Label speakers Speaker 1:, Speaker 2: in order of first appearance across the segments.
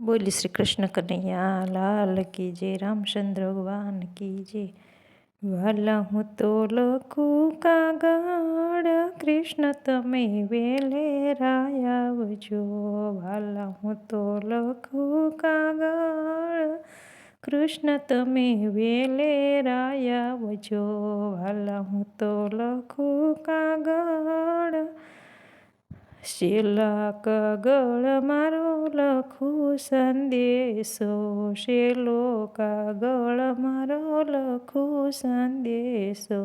Speaker 1: બોલી શ્રી કૃષ્ણ કનૈયા, લાલ કી જય રામચંદ્ર ભગવાન કી જય. વાલા હું તો લખું કાગળ, કૃષ્ણ તમે વેલે રાયાવજો વાલા હું તો લખું કાગળ, કૃષ્ણ તમે વેલે રાયાવજો વાલા હું તો લખું કાગળ શેલા કાગળ મારો લખું સંદેશો. શેલો કાગળ મારો લખું સંદેશો.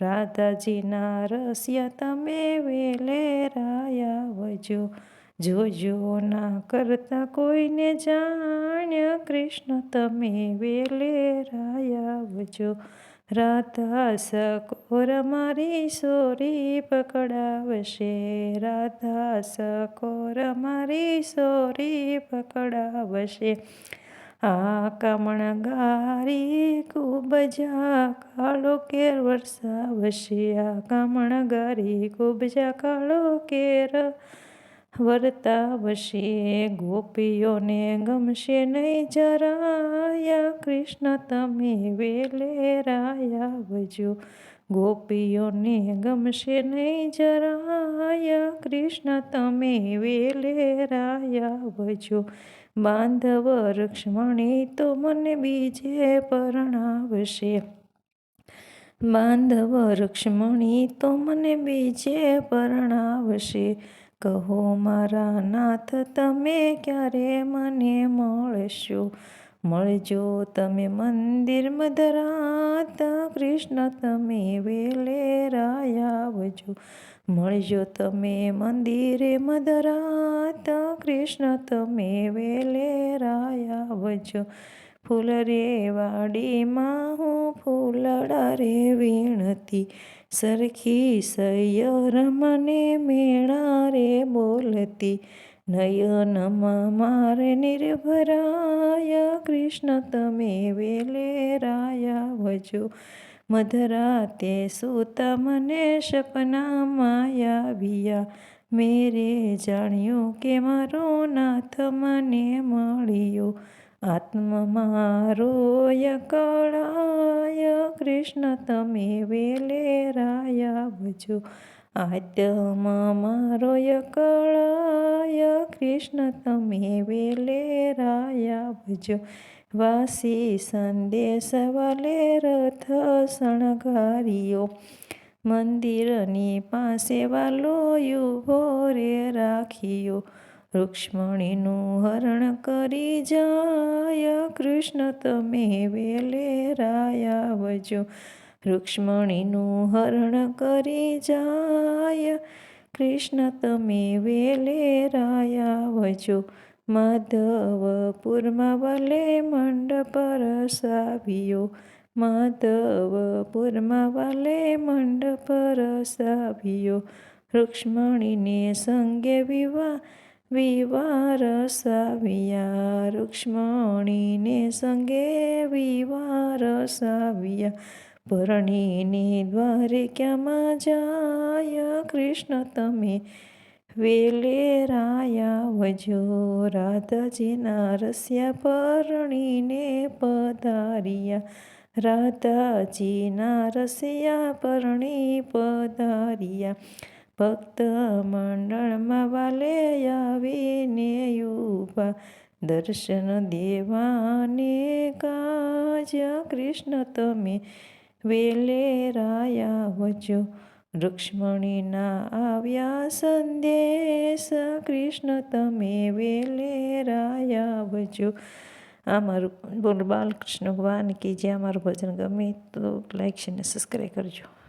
Speaker 1: રાધાજીના રસ્ય તમે વેલે રાયા વજો જોજો ના કરતા કોઈને જાણ્યા કૃષ્ણ તમે વેલે રાયા વજો રાધા સકોર મારી સોરી પકડાવશે. રાધા સકોર મારી સોરી પકડાવશે. આ કમણ ગારી ખૂબ જા કાળો કેર વરસાવશે. આ કમણ ગારી ખૂબ જા કાળો કેર વર્તાવશે, ગોપીઓને ગમશે નહીં જરાયા. કૃષ્ણ તમે વેલે રાયાવજો ગોપીઓને ગમશે નહીં જરાયા. કૃષ્ણ તમે વેલે રાયાવજો બાંધવ રક્ષ્મણી તો મને બીજે પરણાવશે. બાંધવ રક્ષ્મણી તો મને બીજે પરણાવશે. કહો મારા નાથ, તમે ક્યારે મને મળશો? મળજો તમે મંદિર મધરાત, કૃષ્ણ તમે વેલે આવજો. મળજો તમે મંદિરે મધરાત, કૃષ્ણ તમે વેલે રાયાવજો ફૂલ રે વાડીમાં હું ફૂલડા રે વીણતી સરખી સૈયર મને મેળા રે બોલતી, નયનમાં મારે નિર્ભરાય, કૃષ્ણ તમે વેલે રાયા વજો. મધરાતે સૂતા મને સપના માયા વિયા? મેરે જાણ્યું કે મારો નાથ મને મળ્યો. આત્મ મારો કળાય, કૃષ્ણ તમે વેલે રાયા ભજો આત્મ મારો કળાય, કૃષ્ણ તમે વેલે રાયા ભજો વાસી સંદેશ વાલે રથ શણગારીઓ મંદિરની પાસે વાલો યુભો રે રાખ્યો. રૂક્ષ્મણીનું હરણ કરી જાય, કૃષ્ણ તમે વેલે રાયાવજો. રૂક્ષ્મણીનું હરણ કરી જાય, કૃષ્ણ તમે વેલે રાયાવજો. માધવપુરમાં વલે મંડપ રસાવ્યો. માધવપુરમાં વલે મંડપ રસાવ્યો. રૂક્ષ્મણીને સંગે વિવાહ વિવાર સાવિયા રુક્ષ્મણીને સંગે વિવાર સાવિયા પરણીને દ્વારિકામાં જાય? કૃષ્ણ, તમે વેલે રાયા વજો. રાધાજીના રસ્યા પરણીને પધારિયા. રાધાજીના રસિયા પરણી પધારિયા. ભક્ત મંડળમાં વાલે આવીને યુવા દર્શન દેવાને કાજ કૃષ્ણ તમે વેલે રાયા વજો. રૂક્ષ્મણીના આવ્યા સંદેશ, કૃષ્ણ તમે વેલે રાયા વજો. આ મારું બોલ બાલકૃષ્ણ ભગવાન કે જે અમારું ભજન ગમે તો લાઈક છે ને સબસ્ક્રાઈબ કરજો.